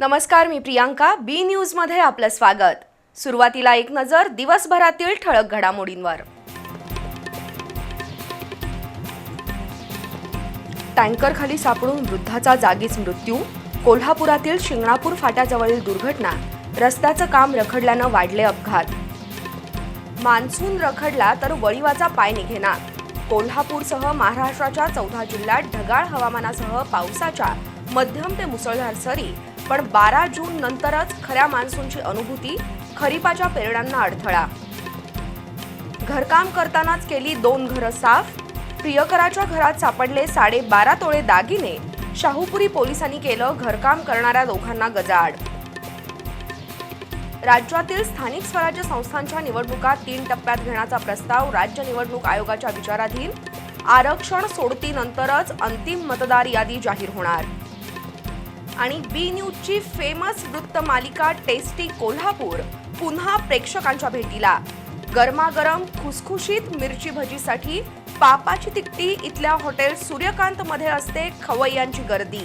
नमस्कार मी प्रियांका. बी न्यूजमध्ये आपलं स्वागत. सुरुवातीला एक नजर दिवसभरातील ठळक घडामोडींवर. टँकर खाली सापडून वृद्धाचा जागीच मृत्यू कोल्हापुरातील शिंगणापूर फाट्याजवळील दुर्घटना रस्त्याचं काम रखडल्यानं वाढले अपघात. मान्सून रखडला तर वळीवाचा पाय निघेना. कोल्हापूरसह महाराष्ट्राच्या चौदा जिल्ह्यात ढगाळ हवामानासह पावसाच्या मध्यम ते मुसळधार सरी पण बारा जून नंतरच खऱ्या मान्सूनची अनुभूती खरीपाच्या पेरण्यांना अडथळा. घरकाम करतानाच केली दोन घरं साफ. प्रियकराच्या घरात सापडले साडेबारा तोळे दागिने. शाहूपुरी पोलिसांनी केलं घरकाम करणाऱ्या दोघांना गजाआड. राज्यातील स्थानिक स्वराज्य संस्थांच्या निवडणुका तीन टप्प्यात घेण्याचा प्रस्ताव राज्य निवडणूक आयोगाच्या विचाराधीन. आरक्षण सोडतीनंतरच अंतिम मतदार यादी जाहीर होणार. आणि बी न्यूजची फेमस वृत्त मालिका टेस्टी कोल्हापूर पुन्हा प्रेक्षकांच्या भेटीला. गरमागरम खुसखुशीत मिरची भजीसाठी पापाची तिकटी इथल्या हॉटेल सूर्यकांत मध्ये असते खवय्यांची गर्दी.